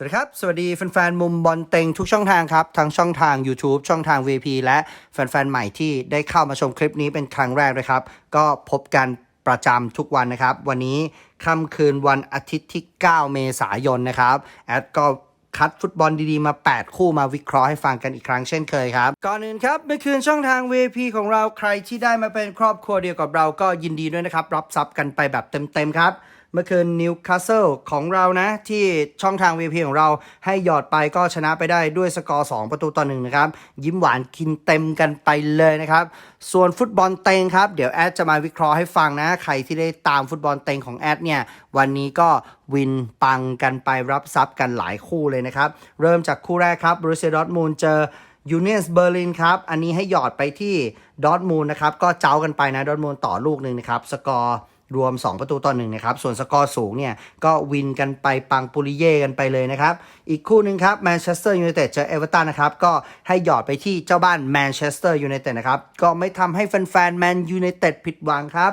สวัสดีครับ สวัสดีแฟนๆ มุมบอลเต็งทุกช่องทางครับ ทั้งช่องทาง YouTube ช่องทาง VP และแฟนๆ ใหม่ที่ได้เข้ามาชมคลิปนี้เป็นครั้งแรกนะครับ ก็พบกันประจำทุกวันนะครับ วันนี้ค่ำคืนวันอาทิตย์ที่ 9 เมษายนนะครับ แอดก็คัดฟุตบอลดีๆ มา 8 คู่มาวิเคราะห์ให้ฟังกันอีกครั้งเช่นเคยครับ ก่อนอื่นครับเมื่อคืนช่องทาง VP ของเราใครที่ได้มาเป็นครอบครัวเดียวกับเราก็ยินดีด้วยนะครับรับทรัพย์กันไปแบบเต็มๆครับ เมื่อคืนนิวคาสเซิลของเรานะ ที่ช่องทาง VP ของเราให้หยอดไปก็ชนะไปได้ด้วยสกอร์ 2 ประตูต่อหนึ่งนะครับ ยิ้มหวานกินเต็มกันไปเลยนะครับ ส่วนฟุตบอลเต็งครับ เดี๋ยวแอดจะมาวิเคราะห์ให้ฟังนะ ใครที่ได้ตามฟุตบอลเต็งของแอดเนี่ย วันนี้ก็วินปังกันไปรับทรัพย์กันหลายคู่เลยนะครับ เริ่มจากคู่แรกครับบรูเซียดอร์ทมูลเจอยูเนียนส์เบอร์ลินครับ อันนี้ให้หยอดไปที่ดอทมูลนะครับ ก็เจ้ากันไปนะดอทมูลต่อลูกหนึ่งนะครับ สกอร์ รวม 2 ประตูต่อหนึ่งนะครับ ส่วนสกอร์สูงเนี่ย ก็วินกันไปปังปุริเย่กันไปเลยนะครับ อีกคู่หนึ่งครับแมนเชสเตอร์ยูไนเต็ดเจอเอเวอร์ตันนะครับ ก็ให้หยอดไปที่เจ้าบ้านแมนเชสเตอร์ยูไนเต็ดนะครับ ก็ไม่ทำให้แฟนๆแมนยูไนเต็ดผิดหวังครับ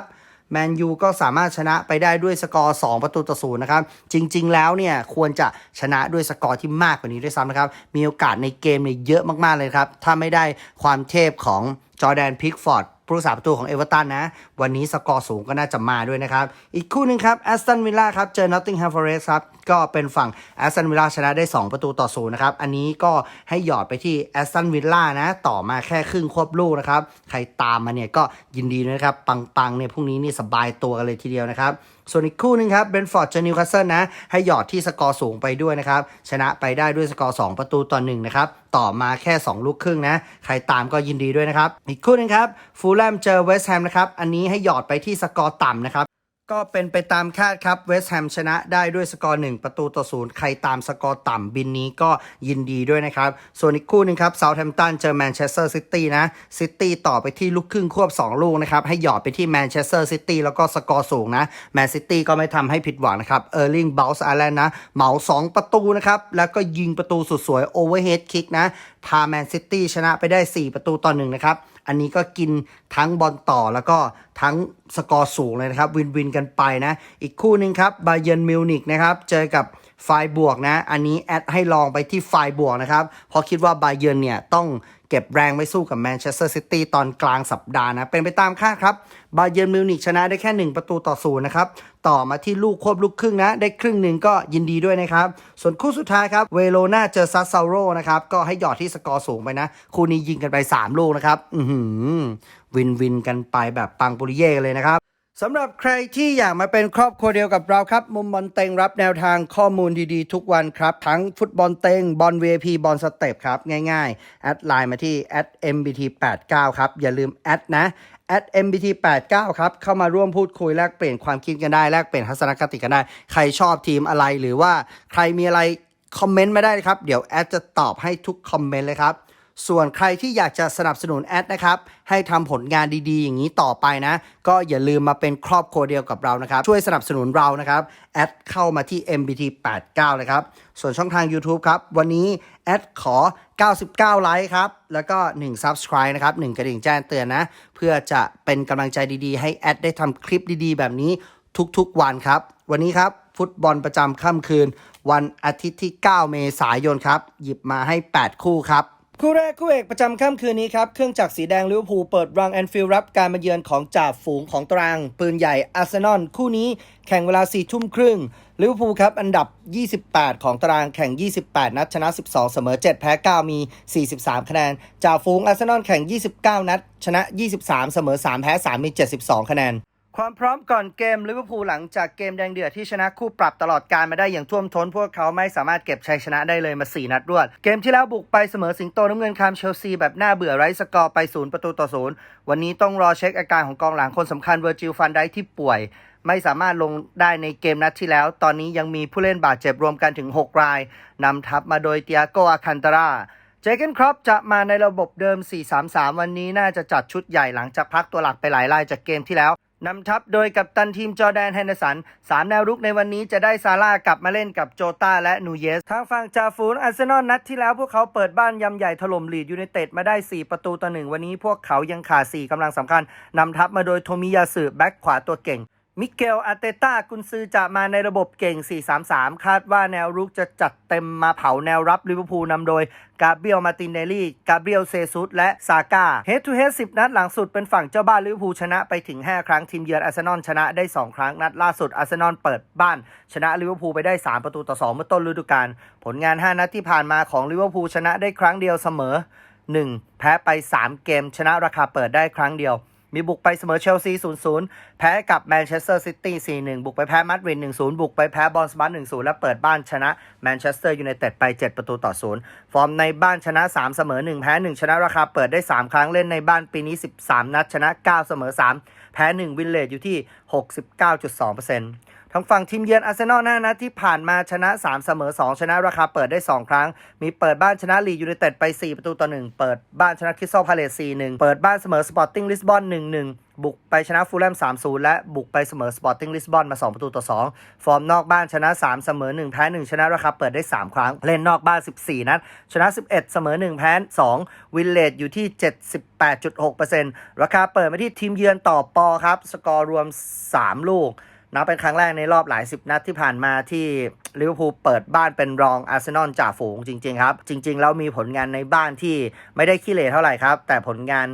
แมนยูก็สามารถชนะไปได้ด้วยสกอร์ 2 ประตูต่อศูนย์นะครับ จริง ๆ แล้วเนี่ยควรจะชนะด้วยสกอร์ที่มากกว่านี้ด้วยซ้ำนะครับ มีโอกาสในเกมเนี่ยเยอะมากๆเลยครับ ถ้าไม่ได้ความเทพของจอแดนพิกฟอร์ด ผู้รักษาประตูของเอเวอร์ตันนะ วันนี้สกอร์สูงก็น่าจะมาด้วยนะครับ อีกคู่หนึ่งครับแอสตันวิลล่าครับเจอนอตติงแฮมฟอร์เรสครับ ก็เป็นฝั่งแอสตันวิลล่าชนะได้ 2 ประตูต่อศูนย์นะครับ อันนี้ก็ให้หยอดไปที่แอสตันวิลล่านะ ต่อมาแค่ครึ่งควบลูกนะครับ ใครตามมาเนี่ยก็ยินดีด้วยนะครับ ปังๆเนี่ยพรุ่งนี้นี่สบายตัวกันเลยทีเดียวนะครับส่วนอีกคู่หนึงครับเบนฟอร์ดเจอนิวคาสเซิลนะ ให้หยอดที่สกอร์สูงไปด้วยนะครับ ชนะไปได้ด้วยสกอร์ 2 ประตูต่อ1นะครับ ต่อมาแค่ 2 ลูกครึ่งนะ ใครตามก็ยินดีด้วยนะครับ อีกคู่หนึงครับ ฟูลแลมเจอเวสต์แฮมนะครับ อันนี้ให้หยอดไปที่สกอร์ต่ำนะครับ ก็เป็นไปตามคาดครับเวสต์แฮมชนะได้ด้วยสกอร์ 1 ประตูต่อศูนย์ใครตามสกอร์ต่ำบินนี้ก็ยินดีด้วยนะครับ ส่วนอีกคู่หนึ่งครับเซาท์แฮมป์ตันเจอแมนเชสเตอร์ซิตี้นะซิตี้ต่อไปที่ลูกครึ่งควบ 2 ลูกนะครับ ให้หยอดไปที่แมนเชสเตอร์ซิตี้แล้วก็สกอร์สูงนะแมนซิตี้ก็ไม่ทำให้ผิดหวังนะครับเออร์ลิงเบลส์อาร์แลนด์นะเหมา 2 ประตูนะครับ แล้วก็ยิงประตูสุดสวยโอเวอร์เฮดคิกนะพาแมนซิตี้ชนะไปได้ 4 ประตูต่อหนึ่งนะครับ อันนี้ก็กินทั้งบอลต่อแล้วก็ทั้งสกอร์สูงเลยนะครับ วินวินกันไปนะ อีกคู่หนึ่งครับบาเย r n นมิวนิกนะครับ เจอกับไฟบวกนะ อันนี้แอดให้ลองไปที่ไฟบวกนะครับ เพราะคิดว่าบาเย r n เนี่ยต้องเก็บแรงไว้สู้กับแมนเชสเตอร์ซิตี้ตอนกลางสัปดาห์นะ เป็นไปตามคาดครับ บาเย r n นมิวนิกชนะได้แค่ 1 ประตูต่อศูนย์นะครับ ต่อมาที่ลูกควบลูกครึ่งนะ ได้ครึ่งหนึ่งก็ยินดีด้วยนะครับ ส่วนคู่สุดท้ายครับ เวโรนาเจอซัสซาโรนะครับ ก็ให้หยอดที่สกอร์สูงไปนะ คู่นี้ยิงกันไป 3 ลูกนะครับ อืวินวินกันไปแบบปังปุริเย่เลยนะครับ สำหรับใครที่อยากมาเป็นครอบครัวเดียวกับเราครับ มุมบอลเต็งรับแนวทางข้อมูลดีๆ ทุกวันครับ ทั้งฟุตบอลเต็งบอล VIP บอลสเต็ปครับ ง่ายๆ แอดไลน์มาที่ @mbt89 ครับ อย่าลืมแอดนะ @mbt89 ครับ เข้ามาร่วมพูดคุยแลกเปลี่ยนความคิดกันได้แลกเปลี่ยนทัศนคติกันได้ ใครชอบทีมอะไรหรือว่าใครมีอะไรคอมเมนต์มาได้ครับ เดี๋ยวแอดจะตอบให้ทุกคอมเมนต์เลยครับ ส่วนใครที่อยากจะสนับสนุนแอดนะครับ ให้ทำผลงานดีๆ อย่างนี้ต่อไปนะ ก็อย่าลืมมาเป็นครอบครัวเดียวกับเรานะครับ ช่วยสนับสนุนเรานะครับ แอดเข้ามาที่ MBT 89 เลยครับ ส่วนช่องทาง YouTube ครับ วันนี้แอดขอ 99 ไลค์ครับ แล้วก็ 1 Subscribe นะครับ 1 กระดิ่งแจ้งเตือนนะ เพื่อจะเป็นกำลังใจดีๆ ให้แอดได้ทำคลิปดีๆ แบบนี้ทุกๆ วันครับ วันนี้ครับฟุตบอลประจำค่ำคืน วันอาทิตย์ที่ 9 เมษายนครับ หยิบมาให้ 8 คู่ครับ คู่แรกคู่เอกประจำค่ำคืนนี้ครับ เครื่องจักรสีแดงลิเวอร์พูลเปิดรังแอนฟิลด์รับการมาเยือนของจ่าฝูงของตารางปืนใหญ่อาร์เซนอลคู่นี้แข่งเวลา4ทุ่มครึ่งลิเวอร์พูลครับ อันดับ 28 ของตารางแข่ง 28 นัด ชนะ 12 เสมอ 7 แพ้ 9 มี 43 คะแนนจ่าฝูงอาร์เซนอลแข่ง 29 นัด ชนะ 23 เสมอ 3 แพ้ 3 มี 72 คะแนน ความพร้อมก่อนเกมลิเวอร์พูลหลังจากเกมแดงเดือดที่ชนะคู่ปรับตลอดการมาได้อย่างท่วมท้น พวกเขาไม่สามารถเก็บชัยชนะได้เลยมา 4 นัดรวด เกมที่แล้วบุกไปเสมอสิงโตน้ำเงินคามเชลซีแบบน่าเบื่อไร้สกอร์ไปศูนย์ประตูต่อศูนย์วันนี้ต้องรอเช็คอาการของกองหลังคนสำคัญเวอร์จิลฟันได้ที่ป่วย ไม่สามารถลงได้ในเกมนัดที่แล้ว ตอนนี้ยังมีผู้เล่นบาดเจ็บรวมกันถึง 6 รายนำทัพมาโดยเตียโกอาคันตราเจเกนครอปจะมาในระบบเดิม 4-3-3 วันนี้น่าจะจัดชุดใหญ่หลังจากพักตัวหลักไปหลายรายจากเกมที่แล้ว นำทัพโดยกัปตันทีมจอร์แดนแฮนเดอร์สัน สามแนวรุกในวันนี้จะได้ซาร่ากลับมาเล่นกับโจตาและนูเยส ทางฝั่งจาฟูนอาร์เซนอลนัดที่แล้วพวกเขาเปิดบ้านยำใหญ่ถล่มลีดยูไนเต็ดมาได้ 4 ประตูต่อหนึ่งวันนี้พวกเขายังขาด 4กำลังสำคัญนำทัพมาโดยโทมิยาสึแบ็กขวาตัวเก่ง มิเกลอาเตต้ากุนซือจะมาในระบบเก่ง 4-3-3 คาดว่าแนวรุกจะจัดเต็มมาเผาแนวรับลิเวอร์พูลนำโดยกาเบียลมาตินเนลลี่กาเบียลเซซุสและซาก้าเฮดทูเฮด10นัดหลังสุดเป็นฝั่งเจ้าบ้านลิเวอร์พูลชนะไปถึง 5 ครั้งทีมเยือนอาร์เซนอลชนะได้ 2 ครั้งนัดล่าสุดอาร์เซนอลเปิดบ้าน ชนะลิเวอร์พูลไปได้ 3 ประตูต่อ 2 เมื่อต้นฤดูกาลผลงาน 5 นัดที่ผ่านมาของลิเวอร์พูลชนะได้ครั้งเดียวเสมอ 1 แพ้ไป 3 เกม ชนะราคาเปิดได้ครั้งเดียว มีบุกไปเสมอเชลซี 0-0 แพ้กับแมนเชสเตอร์ซิตี้ 4-1 บุกไปแพ้มาดริด 1-0 บุกไปแพ้บอลสมาร์ท1-0 และเปิดบ้านชนะแมนเชสเตอร์ยูไนเต็ดไป 7 ประตูต่อ 0 ฟอร์มในบ้านชนะ 3 เสมอ 1 แพ้ 1 ชนะราคาเปิดได้ 3 ครั้งเล่นในบ้านปีนี้ 13 นัดชนะ 9 เสมอ 3 แพ้ 1 วินเลดอยู่ที่ 69.2% ทางฝั่งทีมเยือนอาร์เซนอลหน้านัดที่ผ่านมาชนะ 3 เสมอ 2 ชนะราคาเปิดได้ 2 ครั้ง มีเปิดบ้านชนะลียูไนเต็ดไป 4 ประตูต่อ 1 เปิดบ้านชนะคริสตัลพาเลซ4-1 เปิดบ้านเสมอสปอร์ติ้งลิสบอน 1-1บุกไปชนะฟูลแลม 3-0 และบุกไปเสมอสปอร์ติ้งลิสบอนมา 2 ประตูต่อ 2 ฟอร์มนอกบ้านชนะ 3 เสมอ 1 แพ้ 1 ชนะราคาเปิดได้ 3 ครั้ง เล่นนอกบ้าน 14 นัด ชนะ 11 เสมอ 1 แพ้ 2 วินเลดอยู่ที่ 78.6%ราคาเปิดมาที่ทีมเยือนต่อปอครับ สกอร์รวม 3 ลูก นับเป็นครั้งแรกในรอบหลายสิบนัดที่ผ่านมาที่ลิเวอร์พูลเปิดบ้านเป็นรองอาร์เซนอลจ่าฝูงจริง ๆ ครับ จริง ๆ แล้วมีผลงานในบ้านที่ไม่ได้ขี้เหร่เท่าไหร่ครับ แต่ผลงาน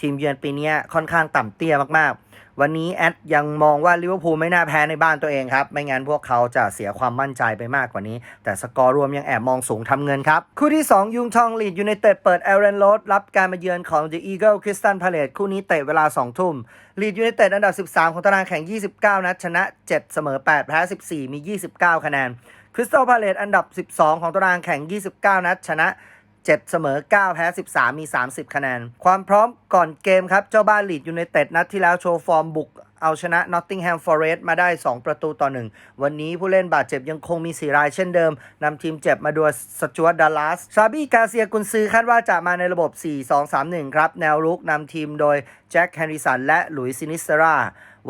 ทีมเยือนปีนี้ค่อนข้างต่ำเตี้ยมากๆ วันนี้แอดยังมองว่าลิเวอร์พูลไม่น่าแพ้ในบ้านตัวเองครับ ไม่งั้นพวกเขาจะเสียความมั่นใจไปมากกว่านี้ แต่สกอร์รวมยังแอบมองสูงทำเงินครับ คู่ที่ 2 ยุงทองลีดยูไนเต็ดเปิดเอเรนโรดรับการมาเยือนของ The Eagle Crystal Palace คู่นี้เตะเวลา 2 ทุ่มลีดยูไนเต็ดอันดับ 13 ของตารางแข่ง 29 นัดชนะ 7 เสมอ 8 แพ้ 14 มี 29 คะแนนคริสตัลพาเลตอันดับ 12 ของตารางแข่ง 29 นัดชนะ 7 เสมอ 9 แพ้ 13 มี 30 คะแนน ความพร้อมก่อนเกมครับ เจ้าบ้านลีดยูไนเต็ดนัดที่แล้วโชว์ฟอร์มบุกเอาชนะ Nottingham Forest มาได้ 2 ประตูต่อ 1 วันนี้ผู้เล่นบาดเจ็บยังคงมี 4 รายเช่นเดิม นำทีมเจ็บมาด้วสจวตดัลลัสซาบี้กาเซียกุนซือคาดว่าจะมาในระบบ 4-2-3-1 ครับ แนวรุกนำทีมโดยแจ็คแฮนริสันและหลุยซินิสเตรา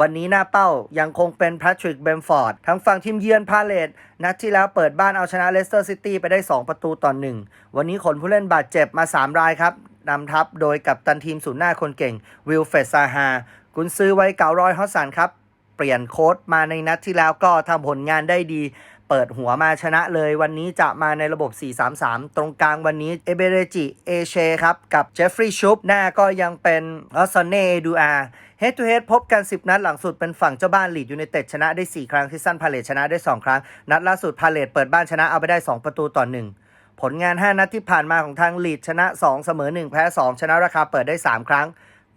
วันนี้หน้าเป้ายังคงเป็นแพทริกเบมฟอร์ดทั้งฝั่งทีมเยือนพาเลตนัดที่แล้วเปิดบ้านเอาชนะเลสเตอร์ซิตี้ไปได้ 2 ประตูต่อ1วันนี้ขนผู้เล่นบาดเจ็บมา 3 รายครับนำทัพโดยกับตันทีมศูนย์หน้าคนเก่งวิลเฟสซาฮากุนซือไว้เก่ารอยฮอสสันครับ เปลี่ยนโค้ดมาในนัดที่แล้วก็ทำผลงานได้ดี เปิดหัวมาชนะเลย วันนี้จะมาในระบบ 4-3-3 ตรงกลางวันนี้เอเบเรจิเอเชครับ กับเจฟฟรีย์ชุปหน้าก็ยังเป็นออสเน่ดูอาเฮดทูเฮดพบกัน 10 นัดหลังสุดเป็นฝั่งเจ้าบ้านลีดยูไนเต็ดชนะได้ 4 ครั้งที่สั้นพาเลตชนะได้ 2 ครั้ง นัดล่าสุดพาเลตเปิดบ้านชนะเอาไปได้ 2 ประตูต่อ 1 ผลงาน 5 นัดที่ผ่านมาของทางลีดชนะ 2 เสมอ 1 แพ้ 2 ชนะราคาเปิดได้ 3 ครั้ง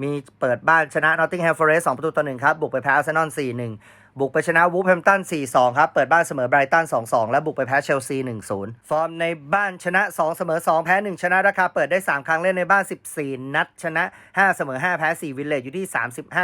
มีเปิดบ้านชนะ Nottingham Forest 2ประตูต่อ1ครับ บุกไปแพ้อาร์เซนอล4-1บุกไปชนะวูฟแฮมตัน 4-2 ครับ เปิดบ้านเสมอไบรตัน 2-2 และบุกไปแพ้เชลซี 1-0 ฟอร์มในบ้านชนะ 2 เสมอ 2 แพ้ 1 ชนะราคาเปิดได้ 3 ครั้งเล่นในบ้าน 14 นัด ชนะ 5 เสมอ 5 แพ้ 4 วินเลจอยู่ที่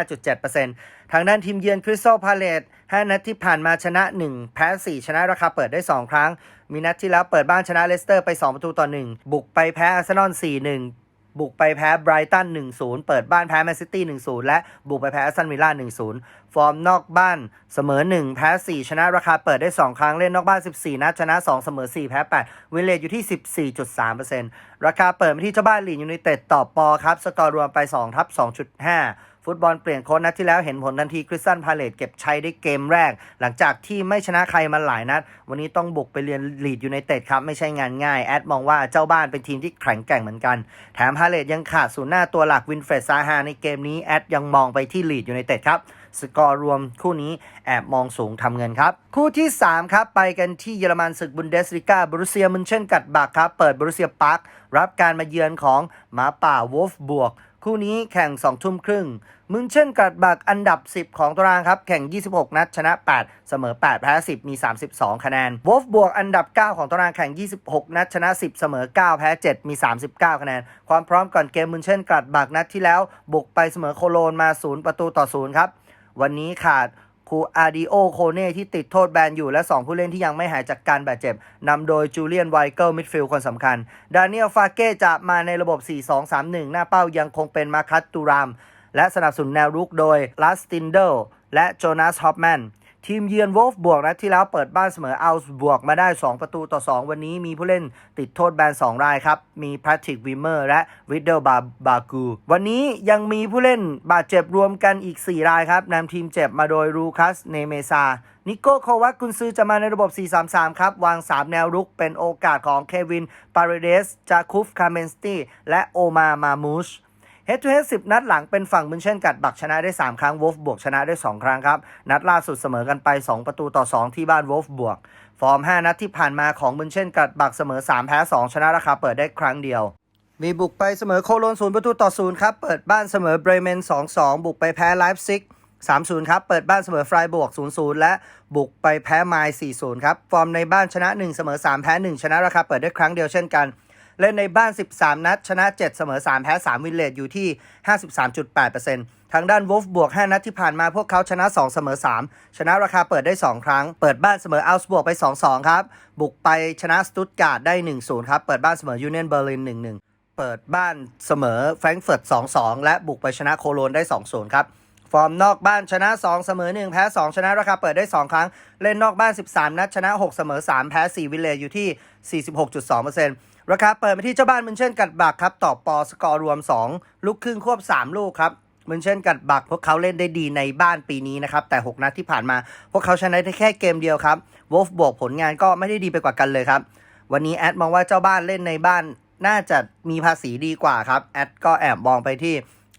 35.7%ทางด้านทีมเยือนคริสตัลพาเลต5นัดที่ผ่านมาชนะ 1 แพ้ 4 ชนะราคาเปิดได้ 2 ครั้ง มีนัดที่แล้วเปิดบ้านชนะเลสเตอร์ไป 2 ประตูต่อ 1 บุกไปแพ้อาร์เซนอล 4-1 บุกไปแพ้ไบรตัน 1-0 เปิดบ้านแพ้แมนซิตี้ 1-0 และบุกไปแพ้ซันวิลล่า 1-0 ฟอร์มนอกบ้านเสมอ 1 แพ้ 4 ชนะราคาเปิดได้ 2 ครั้งเล่นนอกบ้าน 14 นัดชนะ 2 เสมอ 4 แพ้ 8 วินเลตอยู่ที่ 14.3%ราคาเปิดมาที่เจ้าบ้านลีนยูไนเต็ดต่อปอครับ สกอร์รวมไป 2 ทับ 2.5 ฟุตบอลเปลี่ยนโค้ชนัดที่แล้วเห็นผลทันทีคริสตันพาเลตเก็บชัยได้เกมแรก หลังจากที่ไม่ชนะใครมาหลายนัด วันนี้ต้องบุกไปเรียนลีดยูไนเต็ดครับ ไม่ใช่งานง่าย แอดมองว่าเจ้าบ้านเป็นทีมที่แข็งแกร่งเหมือนกัน แถมพาเลตยังขาดศูนย์หน้าตัวหลักวินเฟรดซาฮาในเกมนี้แอดยังมองไปที่ลีดยูไนเต็ดครับ สกอร์รวมคู่นี้แอบมองสูงทำเงินครับ คู่ที่ 3 ครับ ไปกันที่เยอรมันศึกบุนเดสลิก้าบรุเซียมุนเช่นกัดบักครับ เปิดบรุเซียปาร์ครับการมาเยือนของหมาป่าวอลฟบวกคู่นี้แข่ง 2 ทุ่มครึ่งมึงเช่นกัดบักอันดับ 10 ของตารางครับ แข่ง 26 นัด ชนะ 8 เสมอ 8 แพ้ 10 มี 32 คะแนนวอลฟบวกอันดับ 9 ของตารางแข่ง 26 นัด ชนะ 10 เสมอ 9 แพ้ 7 มี 39 คะแนน ความพร้อมก่อนเกมมึงเช่นกัดบักนัดที่แล้ว บุกไปเสมอโคโลนมา 0 ประตูต่อ 0 ครับ วันนี้ขาดคูอาดิโอโคเน่ที่ติดโทษแบนอยู่และ 2 ผู้เล่นที่ยังไม่หายจากการบาดเจ็บนำโดยจูเลียนไวเกิลมิดฟิลด์คนสำคัญ ดานิเอลฟาเก้จะมาในระบบ 4-2-3-1 หน้าเป้ายังคงเป็นมาคัตตูราม และสนับสนุนแนวรุกโดยลัสตินเดลและโจนาสฮอปแมน ทีมเยือนวอลฟบวกนะที่แล้วเปิดบ้านเสมอเอัลส์บวกมาได้ 2 ประตูต่อ 2 วันนี้มีผู้เล่นติดโทษแบน 2 รายครับ มีแพทริกวิมเมอร์และริดเดลบาบากูวันนี้ยังมีผู้เล่นบาดเจ็บรวมกันอีก 4 รายครับนำทีมเจ็บมาโดยรูคัสเนเมซานิโก้โควัตกุนซือจะมาในระบบ 4-3-3 ครับ วาง 3 แนวรุกเป็นโอกาสของเควิน ปาเรเดส จาคุฟ คาเมนสตี้และโอมา มามูช เฮดทูเฮด10นัดหลังเป็นฝั่งมุนเช่นกัดบักชนะได้ 3 ครั้งวอลฟบวกชนะได้ 2 ครั้งครับ นัดล่าสุดเสมอกันไป 2 ประตูต่อ 2 ที่บ้านวอลฟบวก ฟอร์ม 5 นัดที่ผ่านมาของมุนเช่นกัดบักเสมอ 3 แพ้ 2 ชนะราคาเปิดได้ครั้งเดียว มีบุกไปเสมอโคโลน0ประตูต่อ0ครับ เปิดบ้านเสมอเบรเมน 2-2 บุกไปแพ้ไลฟ์ซิก3-0 ครับ เปิดบ้านเสมอฟรายบวก 0-0 และบุกไปแพ้ไมล์4-0 ครับ ฟอร์มในบ้านชนะ 1 เสมอ 3 แพ้ 1 ชนะราคาเปิดได้ครั้งเดียวเช่นกัน เล่นในบ้าน 13 นัด ชนะ 7 เสมอ 3 แพ้ 3 วินเลตอยู่ที่ 53.8%ทางด้านวอลฟบวก 5 นัดที่ผ่านมาพวกเขาชนะ 2 เสมอ 3 ชนะราคาเปิดได้ 2 ครั้ง เปิดบ้านเสมออัลส์บวกไป 2-2 ครับ บุกไปชนะสตุตการ์ดได้ 1-0 ครับ เปิดบ้านเสมอยูเนียนเบอร์ลิน 1-1 เปิดบ้านเสมอแฟรงก์เฟิร์ต 2-2 และบุกไปชนะโคโลนได้ 2-0 ครับฟอร์มนอกบ้านชนะ 2 เสมอ 1 แพ้ 2 ชนะราคาเปิดได้ 2 ครั้ง เล่นนอกบ้าน 13 นัด ชนะ 6 เสมอ 3 แพ้ 4 วิเลย์อยู่ที่ 46.2% ราคาเปิดไปที่เจ้าบ้านมุนเช่นกัดบักครับต่อปอสกอร์รวม 2 ลูกครึ่งควบ 3 ลูกครับมุนเช่นกัดบักพวกเขาเล่นได้ดีในบ้านปีนี้นะครับ แต่ 6 นัดที่ผ่านมา พวกเขาชนะได้แค่เกมเดียวครับวอลฟบวกผลงานก็ไม่ได้ดีไปกว่ากันเลยครับ วันนี้แอดมองว่าเจ้าบ้านเล่นในบ้านน่าจะมีภาษีดีกว่าครับแอดก็แอบมองไปที่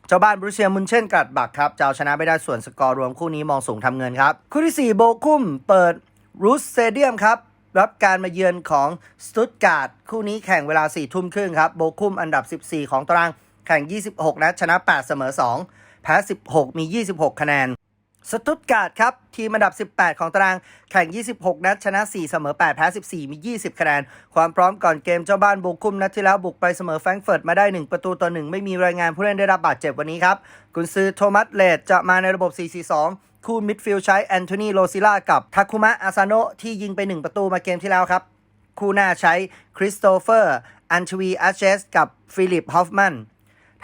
เจ้าบ้านบรูเซียมุนเช่นกัดบักครับจะเอาชนะไม่ได้ส่วนสกอร์รวมคู่นี้มองสูงทำเงินครับคู่ที่4โบกุ้มเปิดรูสเซเดียมครับ รับการมาเยือนของสตุตการ์ดคู่นี้แข่งเวลา4ทุ่มครึ่งครับ โบกุ้มอันดับ 14 ของตาราง แข่ง 26 นัดชนะ 8 เสมอ 2 แพ้ 16 มี 26 คะแนนสตุตการ์ดครับ ทีมอันดับ 18 ของตารางแข่ง 26 นัด ชนะ 4 เสมอ 8 แพ้ 14 มี 20 คะแนน ความพร้อมก่อนเกมเจ้าบ้านบุกคุมนัดที่แล้วบุกไปเสมอแฟรงเฟิร์ตมาได้ 1 ประตูต่อ 1 ไม่มีรายงานผู้เล่นได้รับบาดเจ็บวันนี้ครับ กุนซือโทมัสเลดจะมาในระบบ 4-4-2 คู่มิดฟิลด์ใช้แอนโทนีโรซิล่ากับทาคุมะอาซาโนะที่ยิงไป 1 ประตูมาเกมที่แล้วครับ คู่หน้าใช้คริสโตเฟอร์อันชวีอาเชสกับฟิลิปฮอฟมัน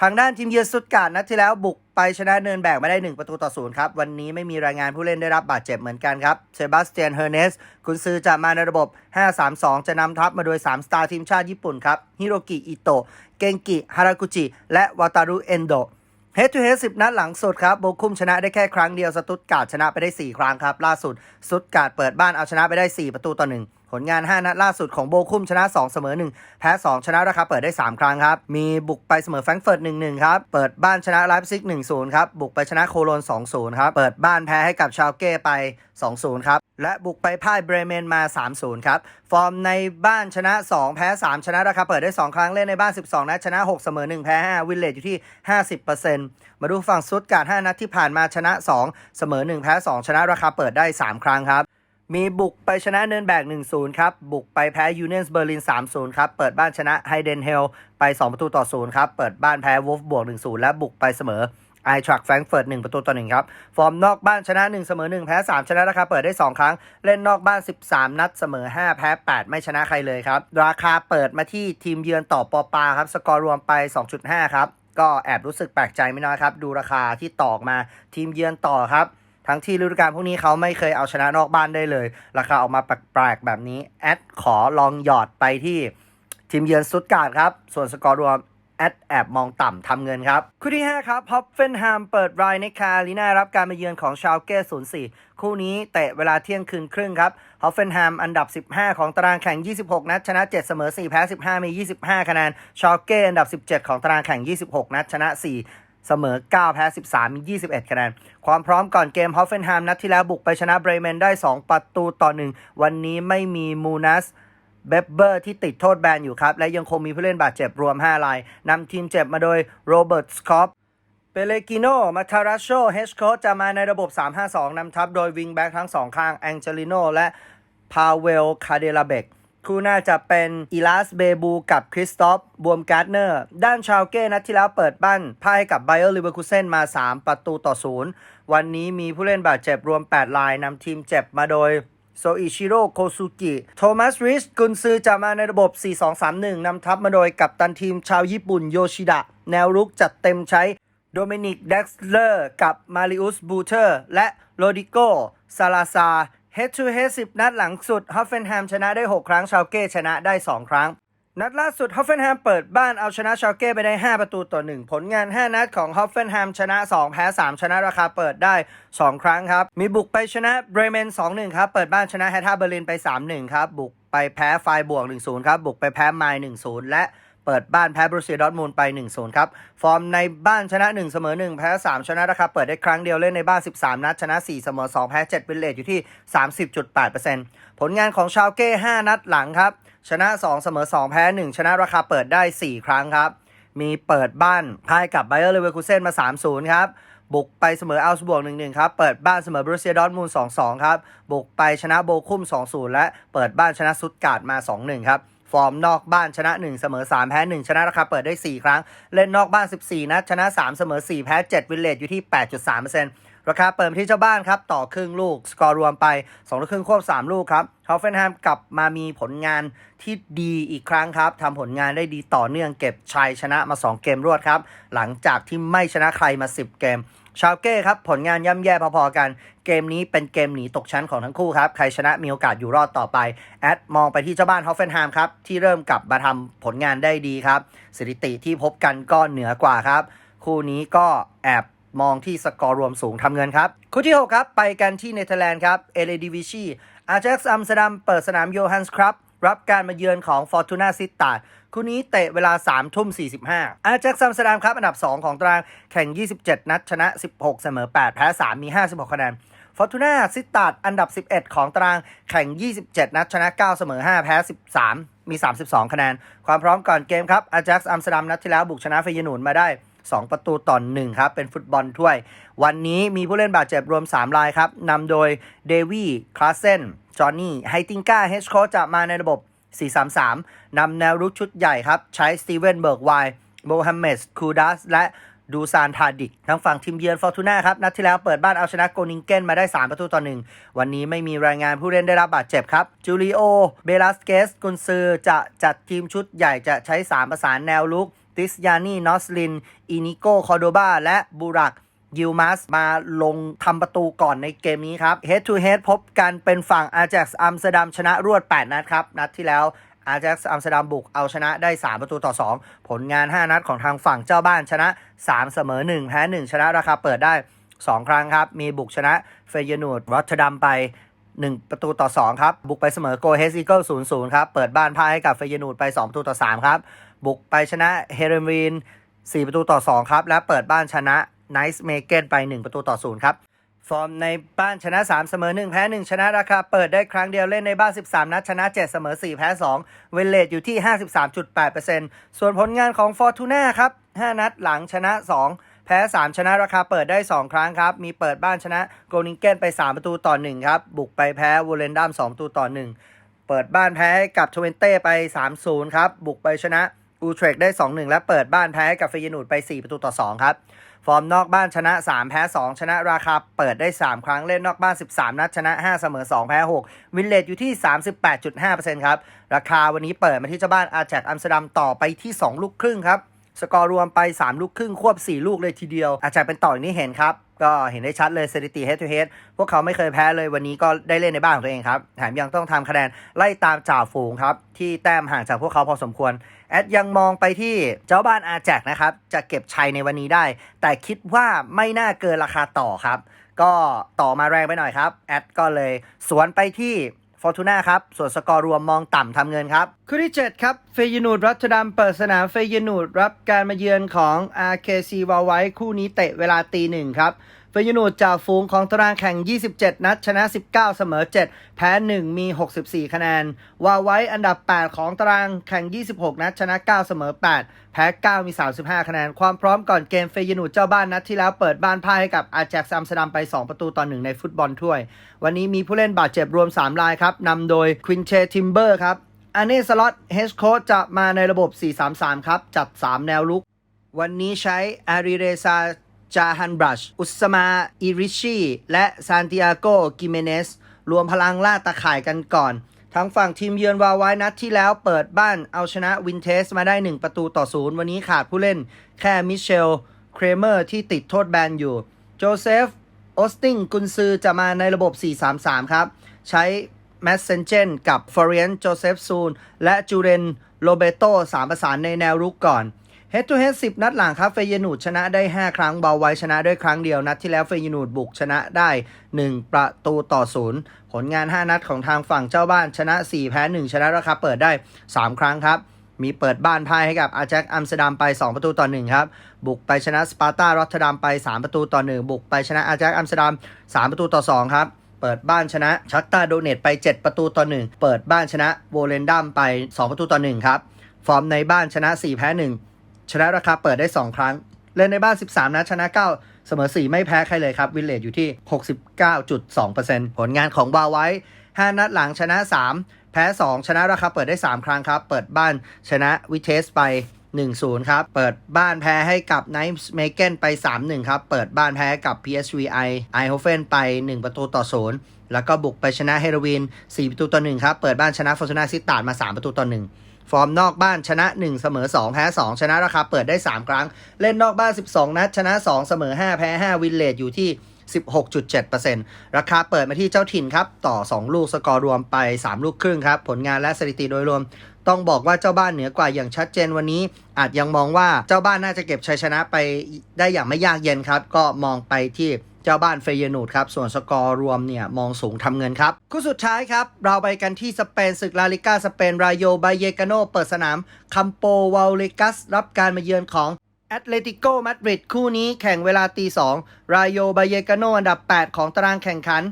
ทางด้านทีมเยือนสตุตการ์นัดที่แล้วบุกไปชนะเนินแบกมาได้ 1 ประตูต่อศูนย์ครับ วันนี้ไม่มีรายงานผู้เล่นได้รับบาดเจ็บเหมือนกันครับ เซบาสเตียนเฮอร์เนสกุนซือจะมาในระบบ 5-3-2 จะนำทัพมาโดย 3 สตาร์ทีมชาติญี่ปุ่นครับ ฮิโรกิ อิโตะ เกงกิ ฮารากุจิ และวาตารุ เอนโด เฮดทูเฮดสิบนัดหลังสุดครับโบคุมชนะได้แค่ครั้งเดียวสตุตการ์ดชนะไปได้ 4 ครั้งครับ ล่าสุดสตุตการ์ดเปิดบ้านเอาชนะไปได้ 4 ประตูต่อ1 ผลงาน 5 นัดล่าสุดของโบคุมชนะ 2 เสมอ 1 แพ้ 2 ชนะราคาเปิดได้ 3 ครั้งครับ มีบุกไปเสมอแฟรงก์เฟิร์ต 1-1 ครับ เปิดบ้านชนะไลฟ์ซิก 1-0 ครับ บุกไปชนะโคโลน 2-0 ครับ เปิดบ้านแพ้ให้กับชาวเก้ไป 2-0 ครับ และบุกไปพ่ายเบรเมนมา 3-0 ครับ ฟอร์มในบ้านชนะ 2 แพ้ 3 ชนะราคาเปิดได้ 2 ครั้ง เล่นในบ้าน 12 นัดชนะ 6 เสมอ 1 แพ้ 5 วินเลตอยู่ที่ 50%มาดูฝั่งซุดการ์ด5นัดที่ผ่านมาชนะ 2 เสมอ 1 แพ้ 2 ชนะราคาเปิดได้ 3 ครั้งครับ มีบุกไปชนะเนินแบก 1-0 ครับ บุกไปแพ้ยูเนียนส์เบอร์ลิน 3-0 ครับ เปิดบ้านชนะไฮเดนเฮลไป 2 ประตูต่อ 0 ครับ เปิดบ้านแพ้วอลฟบวก 1-0 และบุกไปเสมอไอทรักแฟรงเฟิร์ต1ประตูต่อ 1 ครับ ฟอร์มนอกบ้านชนะ 1 เสมอ 1 แพ้ 3 ชนะราคาเปิดได้ 2 ครั้ง เล่นนอกบ้าน 13 นัดเสมอ 5 แพ้ 8 ไม่ชนะใครเลยครับ ราคาเปิดมาที่ทีมเยือนต่อปอปาครับ สกอร์รวมไป 2.5 ครับ ก็แอบรู้สึกแปลกใจไม่น้อยครับ ดูราคาที่ตอกมาทีมเยือนต่อครับ ทั้งที่ฤดูกาลพวกนี้เขาไม่เคยเอาชนะนอกบ้านได้เลย ราคาออกมาแปลกๆแบบนี้ แอดขอลองหยอดไปที่ทีมเยือนสตุตการ์ดครับ ส่วนสกอร์รวมแอดแอบมองต่ำทำเงินครับ คู่ที่ 5 ครับฮอปเฟนแฮมเปิดรายในคาลีน่ารับการมาเยือนของชาวเก้04 คู่นี้เตะเวลาเที่ยงคืนครึ่งครับฮอปเฟนแฮมอันดับ 15 ของตารางแข่ง 26 นัด ชนะ 7 เสมอ 4 แพ้ 15 มี 25 คะแนนชาวเก้อันดับ 17 ของตารางแข่ง 26 นัด ชนะ 4 เสมอ 9 แพ้ 13 มี 21 คะแนน ความพร้อมก่อนเกมฮอฟเฟนแฮมนัดที่แล้วบุกไปชนะเบรเมนได้ 2 ประตูต่อ 1 วันนี้ไม่มีมูนัสเบเบอร์ที่ติดโทษแบนอยู่ครับ และยังคงมีผู้เล่นบาดเจ็บรวม 5 รายนำทีมเจ็บมาโดยโรเบิร์ตสคอปเปเลกิโน มาคาราโชเฮชโคจะมาในระบบ 3-5-2นำทัพโดยวิงแบ็กทั้งสองข้างแองเจลิโนและพาเวล คาเดลาเบก คู่น่าจะเป็นอีลาสเบบูกับคริสตอฟบวมการ์เนอร์ ด้านชาวเก้นัดที่แล้วเปิดบ้านพ่ายให้กับไบเออร์ลิเวอร์คูเซนมา 3 ประตูต่อ0วันนี้มีผู้เล่นบาดเจ็บรวม 8 รายนำทีมเจ็บมาโดยโซอิชิโร่โคซุกิ โทมัสริช กุนซือจะมาในระบบ 4-2-3-1 นำทัพมาโดยกัปตันทีมชาวญี่ปุ่นโยชิดะ แนวรุกจัดเต็มใช้โดมินิก เด็กซ์เลอร์ กับมาริอุส บูเทอร์ และโรดิโกซาลาซา head to head 10 นัดหลังสุดฮอฟเฟนแฮมชนะได้ 6 ครั้งชาวเก้ชนะได้ 2 ครั้ง นัดล่าสุดฮอฟเฟนแฮมเปิดบ้านเอาชนะชาวเก้ไปได้ 5 ประตูต่อ 1 ผลงาน 5 นัดของฮอฟเฟนแฮมชนะ 2 แพ้ 3 ชนะราคาเปิดได้ 2 ครั้งครับ มีบุกไปชนะเบรเมน 2-1 ครับ เปิดบ้านชนะแฮท่าเบอร์ลินไป 3-1 ครับ บุกไปแพ้ไฟบวก 1-0 ครับ บุกไปแพ้ไมล์1-0 และ เปิดบ้านแพ้บรูเซียดอร์ทมูลไป1-0ครับ ฟอร์มในบ้านชนะ 1 เสมอ 1 แพ้ 3 ชนะราคาเปิดได้ครั้งเดียวเล่นในบ้าน 13 นัด ชนะ 4 เสมอ 2 แพ้ 7 วินเลทอยู่ที่ 30.8%ผลงานของชาวเก้ 5 นัดหลังครับ ชนะ 2 เสมอ 2 แพ้ 1 ชนะราคาเปิดได้ 4 ครั้งครับ มีเปิดบ้านพ่ายกับไบเออร์เลเวอร์คูเซนมา 3-0 ครับบุกไปเสมออัลส์บวก1-1 ครับ เปิดบ้านเสมอบรูเซียดอร์ทมูล2-2 ครับ บุกไปชนะโบคุม 2-0 และเปิดบ้านชนะซุตการ์ดมา 2-1 ครับ ฟอร์มนอกบ้านชนะ 1 เสมอ 3 แพ้ 1 ชนะราคาเปิดได้ 4 ครั้ง เล่นนอกบ้าน 14 นัด ชนะ 3 เสมอ 4 แพ้ 7 วินเลทอยู่ที่ 8.3%ราคาเปิดที่เจ้าบ้านครับ ต่อครึ่งลูก สกอร์รวมไป2ลูกครึ่งควบ 3 ลูกครับฮอฟเฟนแฮมกลับมามีผลงานที่ดีอีกครั้งครับทำผลงานได้ดีต่อเนื่องเก็บชัยชนะมา 2 เกมรวดครับ หลังจากที่ไม่ชนะใครมา 10 เกม ชาวเก้ครับผลงานย่ำแย่พอๆกัน เกมนี้เป็นเกมหนีตกชั้นของทั้งคู่ครับ ใครชนะมีโอกาสอยู่รอดต่อไป แอดมองไปที่เจ้าบ้านฮอฟเฟนแฮมครับ ที่เริ่มกลับมาทำผลงานได้ดีครับ สถิติที่พบกันก็เหนือกว่าครับ คู่นี้ก็แอบมองที่สกอร์รวมสูงทำเงินครับ คู่ที่ 6 ครับ ไปกันที่เนเธอร์แลนด์ครับเอเลดิวิชีอาแจ็กซ์อัมสเตอร์ดัมเปิดสนามโยฮันส์ครับ รับการมาเยือนของฟอร์ตูนาซิตาคู่นี้เตะเวลา3ทุ่ม 45 อาแจ็กซัมสเตอร์ดัมครับอันดับ 2 ของตารางแข่ง 27 นัด ชนะ 16 เสมอ 8 แพ้ 3 มี 56 คะแนนฟอร์ตูนาซิตาดอันดับ 11 ของตารางแข่ง 27 นัด ชนะ 9 เสมอ 5 แพ้ 13 มี 32 คะแนน ความพร้อมก่อนเกมครับอาแจ็กซ์อัมสเตอร์ดัมนัดที่แล้วบุกชนะเฟยนูนมาได้ 2 ประตูต่อ1ครับ เป็นฟุตบอลถ้วย วันนี้มีผู้เล่นบาดเจ็บรวม 3 รายครับนำโดยเดวี่คลาเซนจอห์นนี่ไฮติงก้าเฮชโคจะมาในระบบ 4-3-3 นำแนวรุกชุดใหญ่ครับ ใช้สตีเวนเบิร์กไวโมฮัมเหม็ดคูดัสและดูซานทาดิกทั้งฝั่งทีมเยือนฟอร์ตูน่าครับ นัดที่แล้วเปิดบ้านเอาชนะโกนิงเกนมาได้ 3 ประตูต่อ1วันนี้ไม่มีรายงานผู้เล่นได้รับบาดเจ็บครับ จูริโอ เบลัสเกส กุนซือจะจัดทีมชุดใหญ่จะใช้ 3 ประสานแนวลุก ติสยานีนอสลิน อินิโกคอโดบา และบูรักยิลมัสมาลงทำประตูก่อนในเกมนี้ครับ Head to Head พบกันเป็นฝั่งอา j a x อัมสเตอร์ดัมชนะรวด 8 นัดครับ นัดที่แล้วอา j a x อัมสเตอร์ดัมบุกเอาชนะได้ 3 ประตูต่อ 2 ผลงาน 5 นัดของทางฝั่งเจ้าบ้านชนะ 3 เสมอ 1 แพ้ 1 ชนะราคาเปิดได้ 2 ครั้งครับ มีบุกชนะเฟยนูดรอตเทอร์ดัมไป 1 ประตูต่อ 2 ครับ บุกไปเสมอโกเฮสอีเกิล0-0 ครับ เปิดบ้านพ่ายให้กับเฟยนูดไป 2 ประตูต่อ 3 ครับ บุกไปชนะเฮเรมวีน4 ประตูต่อ 2 ครับ และเปิดบ้านชนะไนส์เมเกนไป 1 ประตูต่อ 0 ครับ ฟอร์มในบ้านชนะ 3 เสมอ 1 แพ้ 1 ชนะราคาเปิดได้ครั้งเดียวเล่นในบ้าน 13 นัด ชนะ 7 เสมอ 4 แพ้ 2 เวลเลตอยู่ที่ 53.8%ส่วนผลงานของฟอร์ตูน่าครับ 5 นัดหลังชนะ 2 แพ้ 3 ชนะราคาเปิดได้ 2 ครั้งครับ มีเปิดบ้านชนะโกนิงเกนไป 3 ประตูต่อ 1 ครับ บุกไปแพ้วูเลนดัม2ประตูต่อ 1 เปิดบ้านแพ้กับทเวนเต้ไป 3-0 ครับ บุกไปชนะ อูเทรกได้ 2-1 และเปิดบ้านแพ้ให้กับเฟยนูดไป 4 ประตูต่อ 2 ครับ ฟอร์มนอกบ้านชนะ 3 แพ้ 2 ชนะราคาเปิดได้ 3 ครั้งเล่นนอกบ้าน 13 นัดชนะ 5 เสมอ 2 แพ้ 6 วินเลตอยู่ที่ 38.5%ครับ ราคาวันนี้เปิดมาที่เจ้าบ้านอาแจกอัมสเตอร์ดัมต่อไปที่ 2 ลูกครึ่งครับ สกอร์รวมไป 3 ลูกครึ่งควบ 4 ลูกเลยทีเดียว อาจจะเป็นต่ออย่างนี้เห็นครับ ก็เห็นได้ชัดเลยสถิติ head to head พวกเขาไม่เคยแพ้เลยวันนี้ก็ได้เล่นในบ้านของตัวเองครับแถมยังต้องทำคะแนนไล่ตามจ่าฝูงครับที่แต้มห่างจากพวกเขาพอสมควร แอดยังมองไปที่เจ้าบ้านอาแจกนะครับ จะเก็บชัยในวันนี้ได้ แต่คิดว่าไม่น่าเกินราคาต่อครับ ก็ต่อมาแรงไปหน่อยครับ แอดก็เลยสวนไปที่ฟอร์ตูน่าครับ ส่วนสกอร์รวมมองต่ำทำเงินครับคู่ที่ 7 ครับ เฟยนูดรัตดัมเปิดสนามเฟยนูดรับการมาเยือนของ RKC วาไว้คู่นี้เตะเวลาตีหนึ่งครับ เฟยนูจ่าฝูงของตารางแข่ง 27 นัด ชนะ 19 เสมอ 7 แพ้ 1 มี 64 คะแนน วาไว้อันดับ 8 ของตารางแข่ง 26 นัด ชนะ 9 เสมอ 8 แพ้ 9 มี 35 คะแนน ความพร้อมก่อนเกมเฟยนูเจ้าบ้านนัดที่แล้วเปิดบ้านพ่ายให้กับอาแจ็กซัมสดัมไป 2 ประตูต่อ 1 ในฟุตบอลถ้วย วันนี้มีผู้เล่นบาดเจ็บรวม 3 รายครับนำโดยควินเชทิมเบอร์ครับอันนี้สล็อตเฮสโคจะมาในระบบ 4-3-3 ครับ จัด 3 แนวลุก วันนี้ใช้อาริเรซา จาฮันบรัช อุสมา อิริชี และซานติอาโก กิเมเนส รวมพลังล่าตะข่ายกันก่อน ทั้งฝั่งทีมเยือนวาไว้นัดที่แล้วเปิดบ้านเอาชนะวินเทสมาได้ 1 ประตูต่อศูนย์วันนี้ขาดผู้เล่นแค่มิเชล เครเมอร์ที่ติดโทษแบนอยู่ โจเซฟ ออสติง กุนซือจะมาในระบบ 4-3-3 ครับ ใช้แมสเซนเจนกับฟอร์เรนโจเซฟซูน และจูเรน โรเบโตสามประสานในแนวรุกก่อน Head to Head 10นัดหลังครับเฟยนูดชนะได้ 5 ครั้งเบาไว้ชนะด้วยครั้งเดียว นัดที่แล้วเฟยนูดบุกชนะได้ 1 ประตูต่อศูนย์ผลงาน 5 นัดของทางฝั่งเจ้าบ้านชนะ 4 แพ้ 1 ชนะราคาเปิดได้ 3 ครั้งครับ มีเปิดบ้านพ่ายให้กับอาแจ็คอัมสเตอร์ดัมไป 2 ประตูต่อ1ครับ บุกไปชนะสปาร์ตารอตเทอร์ดัมไป 3 ประตูต่อ 1 บุกไปชนะอาแจ็คอัมสเตอร์ดัม3 ประตูต่อ 2 ครับเปิดบ้านชนะชักตาโดเนตไป 7 ประตูต่อ 1 เปิดบ้านชนะโวเลนดัมไป 2 ประตูต่อ 1 ครับ ฟอร์มในบ้านชนะ 4 แพ้ 1 ชนะราคาเปิดได้ 2 ครั้ง เล่นในบ้าน 13 นัดชนะ 9 เสมอ 4 ไม่แพ้ใครเลยครับ วินเลจอยู่ที่ 69.2%ผลงานของบาไว้ 5 นัดหลังชนะ 3 แพ้ 2 ชนะราคาเปิดได้ 3 ครั้งครับ เปิดบ้านชนะวิเทสไป 1-0 ครับ เปิดบ้านแพ้ให้กับไนท์เมเกนไป 3-1 ครับ เปิดบ้านแพ้กับ PSVI ไอโฮเฟนไป 1 ประตูต่อ 0 แล้วก็บุกไปชนะเฮโรวีน4 ประตูต่อ 1 ครับ เปิดบ้านชนะฟอร์ซูนาซิตาดมา 3 ประตูต่อ 1 ฟอร์มนอกบ้านชนะ 1 เสมอ 2 แพ้ 2 ชนะราคาเปิดได้ 3 ครั้ง เล่นนอกบ้าน 12 นัด ชนะ 2 เสมอ 5 แพ้ 5 วินเลทอยู่ที่ 16.7%ราคาเปิดมาที่เจ้าถิ่นครับ ต่อ 2 ลูกสกอร์รวมไป 3 ลูกครึ่งครับ ผลงานและสถิติโดยรวม ต้องบอกว่าเจ้าบ้านเหนือกว่าอย่างชัดเจนวันนี้ อาจยังมองว่าเจ้าบ้านน่าจะเก็บชัยชนะไปได้อย่างไม่ยากเย็นครับ ก็มองไปที่ เจ้าบ้านเฟยนูดครับ ส่วนสกอร์รวมเนี่ยมองสูงทำเงินครับคู่สุดท้ายครับ เราไปกันที่สเปนศึกลาลิก้าสเปนรายโยบายเยกาโนเปิดสนามคัมโปวาเลกัสรับการมาเยือนของแอตเลติโกมาดริดคู่นี้แข่งเวลาตีสองรายโยบาเยกาโนอันดับ 8 ของตารางแข่งขัน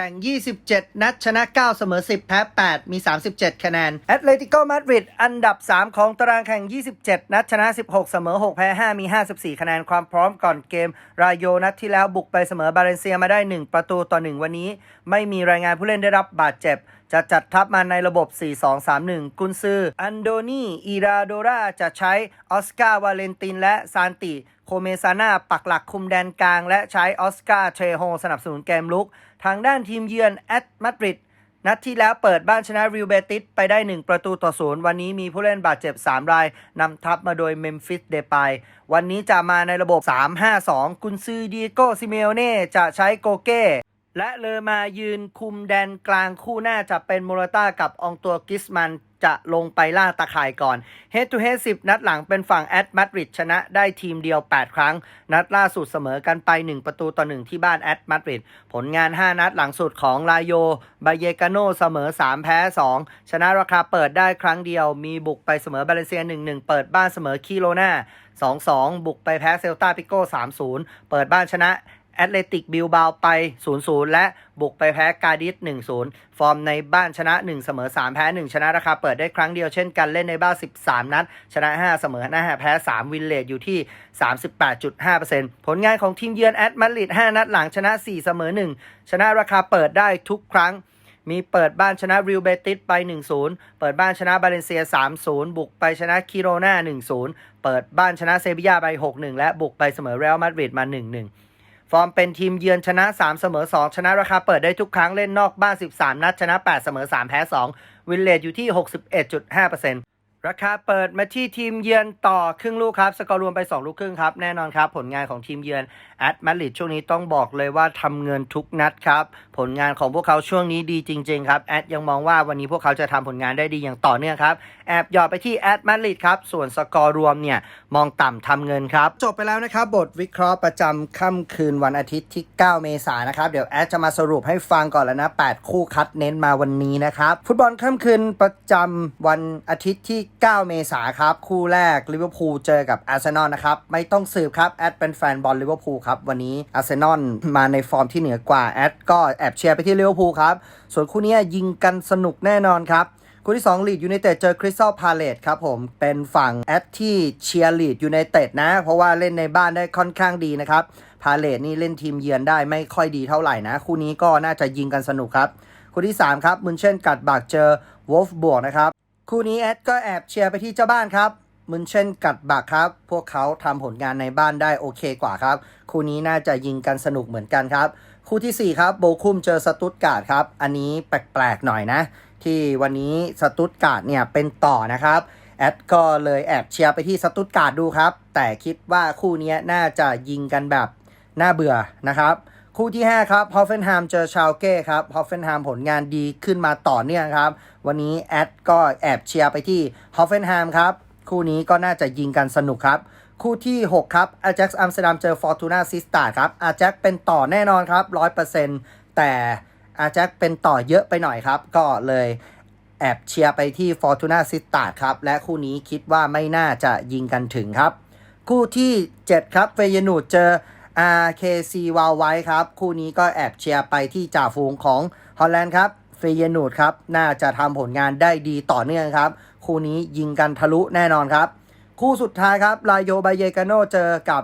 แข่ง 27 นัดชนะ 9 เสมอ 10 แพ้ 8 มี 37 คะแนนแอตเลติโกมาดริดอันดับ 3 ของตารางแข่ง 27 นัดชนะ 16 เสมอ 6 แพ้ 5 มี 54 คะแนนความพร้อมก่อนเกม รายโยนัดที่แล้วบุกไปเสมอบาเลนเซียมาได้ 1 ประตูต่อ 1 วันนี้ ไม่มีรายงานผู้เล่นได้รับบาดเจ็บจะจัดทัพมาในระบบ 4-2-3-1 กุนซือ อันโดนีอีราโดราจะใช้ออสการ์วาเลนติน และซานติ โคเมซาน่าปักหลักคุมแดนกลาง และใช้ออสการ์เทโฮสนับสนุนเกมลุก ทางด้านทีมเยือนแอตมาดริดนัดที่แล้วเปิดบ้านชนะริวเบติสไปได้ 1 ประตูต่อศูนย์วันนี้มีผู้เล่นบาดเจ็บ 3 รายนำทัพมาโดยเมมฟิสเดปายวันนี้จะมาในระบบ 3-5-2 กุนซือดีโกซิเมโอเน่จะใช้โกเก้ และเลอมายืนคุมแดนกลางคู่หน้าจะเป็นโมรต้ากับองตัวกิสมันจะลงไปล่าตะข่ายก่อน Head to Head 10นัดหลังเป็นฝั่งแอตมาดริดชนะได้ทีมเดียว 8 ครั้ง นัดล่าสุดเสมอกันไป 1 ประตูต่อ 1 ที่บ้านแอตมาดริดผลงาน 5 นัดหลังสุดของลาโยบาเยกาโนเสมอ 3 แพ้ 2 ชนะราคาเปิดได้ครั้งเดียว มีบุกไปเสมอบาเลเซีย 1-1 เปิดบ้านเสมอคีโรนา2-2 บุกไปแพ้เซลตาปิโก้ 3-0 เปิดบ้านชนะ แอตเลติกบิลบาวไป 0-0 และบุกไปแพ้กาดิส1-0 ฟอร์มในบ้านชนะ 1 เสมอ 3 แพ้ 1 ชนะราคาเปิดได้ครั้งเดียวเช่นกันเล่นในบ้าน 13 นัด ชนะ 5 เสมอ5แพ้ 3 วินเลทอยู่ที่ 38.5%ผลงานของทีมเยือนแอตมาดริด 5 นัดหลังชนะ 4 เสมอ 1 ชนะราคาเปิดได้ทุกครั้งมีเปิดบ้านชนะริวเบติสไป 1-0 เปิดบ้านชนะบาเลนเซีย 3-0 บุกไปชนะคิโรนา1-0 เปิดบ้านชนะเซบียาไป 6-1 และบุกไปเสมอเรอัลมาดริดมา 1-1 ฟอร์มเป็นทีมเยือนชนะ 3 เสมอ 2 ชนะราคาเปิดได้ทุกครั้งเล่นนอกบ้าน 13 นัด ชนะ 8 เสมอ 3 แพ้ 2 วินเลทอยู่ที่ 61.5% ราคาเปิดมาที่ทีมเยือนต่อครึ่งลูกครับ สกอร์รวมไป 2 ลูกครึ่งครับ แน่นอนครับ ผลงานของทีมเยือนแอตมาดริดช่วงนี้ต้องบอกเลยว่าทำเงินทุกนัดครับ ผลงานของพวกเขาช่วงนี้ดีจริง ๆ ครับ แอดยังมองว่าวันนี้พวกเขาจะทำผลงานได้ดีอย่างต่อเนื่องครับ แอบหยอดไปที่แอดมาดริดครับ ส่วนสกอร์รวมเนี่ยมองต่ำทำเงินครับ จบไปแล้วนะครับ บทวิเคราะห์ประจำค่ำคืนวันอาทิตย์ที่ 9 เมษายนนะครับเดี๋ยวแอดจะมาสรุปให้ฟังก่อนแล้วนะ8คู่คัดเน้นมาวันนี้นะครับฟุตบอลค่ำคืนประจำวันอาทิตย์ที่9 เมษายนครับ คู่แรกลิเวอร์พูลเจอกับอาร์เซนอลนะครับ ไม่ต้องสืบครับแอดเป็นแฟนบอลลิเวอร์พูลครับ วันนี้อาร์เซนอลมาในฟอร์มที่เหนือกว่าแอดก็แอบเชียร์ไปที่ลิเวอร์พูลครับ ส่วนคู่นี้ยิงกันสนุกแน่นอนครับคู่ที่2ลีดยูไนเต็ดเจอคริสตัลพาเลตครับผม เป็นฝั่งแอดที่เชียร์ลีดยูไนเต็ดนะ เพราะว่าเล่นในบ้านได้ค่อนข้างดีนะครับ พาเลตนี่เล่นทีมเยือนได้ไม่ค่อยดีเท่าไหร่นะ คู่นี้ก็น่าจะยิงกันสนุกครับ คู่ที่ 3 ครับมุนเช่นกัดบากเจอวอลฟบวกนะครับ คู่นี้แอดก็แอบเชียร์ไปที่เจ้าบ้านครับมุนเช่นกัดบากครับ พวกเขาทำผลงานในบ้านได้โอเคกว่าครับ คู่นี้น่าจะยิงกันสนุกเหมือนกันครับ คู่ทีสี่ 4 ครับ โบคุมเจอสตุตการ์ดครับ อันนี้แปลกๆหน่อยนะ ที่วันนี้สตุตการ์ดเนี่ยเป็นต่อนะครับแอดก็เลยแอบเชียร์ไปที่สตุตการ์ดดูครับ แต่คิดว่าคู่นี้น่าจะยิงกันแบบน่าเบื่อนะครับ คู่ที่ 5 ครับฮอฟเฟน h ฮมเจอชาวเก้ครับฮอฟเฟน h ฮมผลงานดีขึ้นมาต่อเนื่องครับ วันนี้แอดก็แอบเชียร์ไปที่ฮอฟเฟน h ฮมครับ คู่นี้ก็น่าจะยิงกันสนุกครับ คู่ที่ 6 ครับอาแจ็กซ์อัมสเตอร์ดัมเจอฟอร์ตูนาซิสตาครับอาแจ็กเป็นต่อแน่นอนครับ100%แต่อาแจ็กเป็นต่อเยอะไปหน่อยครับ ก็เลยแอบเชียร์ไปที่ฟอร์ตูนาซิสตาครับ และคู่นี้คิดว่าไม่น่าจะยิงกันถึงครับ คู่ที่ 7 ครับเฟยนูดเจอ RKC วาลไว้ครับ คู่นี้ก็แอบเชียร์ไปที่จ่าฝูงของฮอลแลนด์ครับเฟยนูดครับ น่าจะทำผลงานได้ดีต่อเนื่องครับ คู่นี้ยิงกันทะลุแน่นอนครับ คู่สุดท้ายครับลาโยบาเยกาโนเจอกับ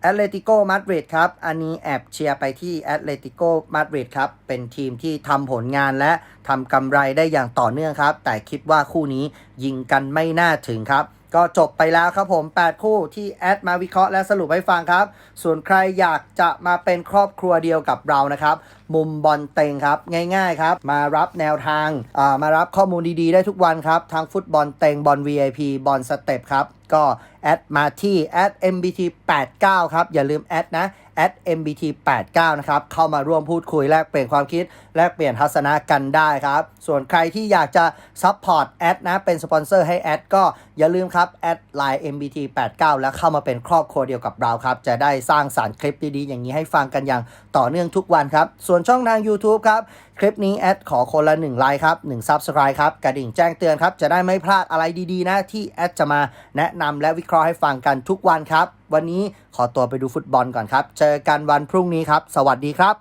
แอตเลติโกมาดริดครับ อันนี้แอบเชียร์ไปที่แอตเลติโกมาดริดครับ เป็นทีมที่ทำผลงานและทำกำไรได้อย่างต่อเนื่องครับ แต่คิดว่าคู่นี้ยิงกันไม่น่าถึงครับ ก็จบไปแล้วครับผม 8 คู่ที่แอดมาวิเคราะห์และสรุปให้ฟังครับ ส่วนใครอยากจะมาเป็นครอบครัวเดียวกับเรานะครับ มุมบอลเต็งครับ ง่ายๆครับ มารับแนวทางามารับข้อมูลดีๆ ได้ทุกวันครับ ทั้งฟุตบอลเต็งบอล VIP บอลสเต็ปครับ ก็แอดมาที่แอด MBT 89 ครับอย่าลืมแอดนะ at MBT 89 นะครับเข้ามาร่วมพูดคุยแลกเปลี่ยนความคิด แลกเปลี่ยนทัศนะกันได้ครับ ส่วนใครที่อยากจะซัพพอร์ตแอดนะเป็นสปอนเซอร์ให้แอดก็อย่าลืมครับแอดไลน์ MBT 89 แล้วเข้ามาเป็นครอบครัวเดียวกับเราครับ จะได้สร้างสารรค์คลิปดีๆ อย่างนี้ให้ฟังกันอย่างต่อเนื่องทุกวันครับ ส่วนช่องทาง YouTube ครับ คลิปนี้แอดขอคนละ1ไลค์ครับ1 Subscribe ครับกระดิ่งแจ้งเตือนครับ จะได้ไม่พลาดอะไรดีๆนะ ที่แอดจะมาแนะนำและวิเคราะห์ให้ฟังกันทุกวันครับ วันนี้ขอตัวไปดูฟุตบอลก่อนครับ เจอกันวันพรุ่งนี้ครับ สวัสดีครับ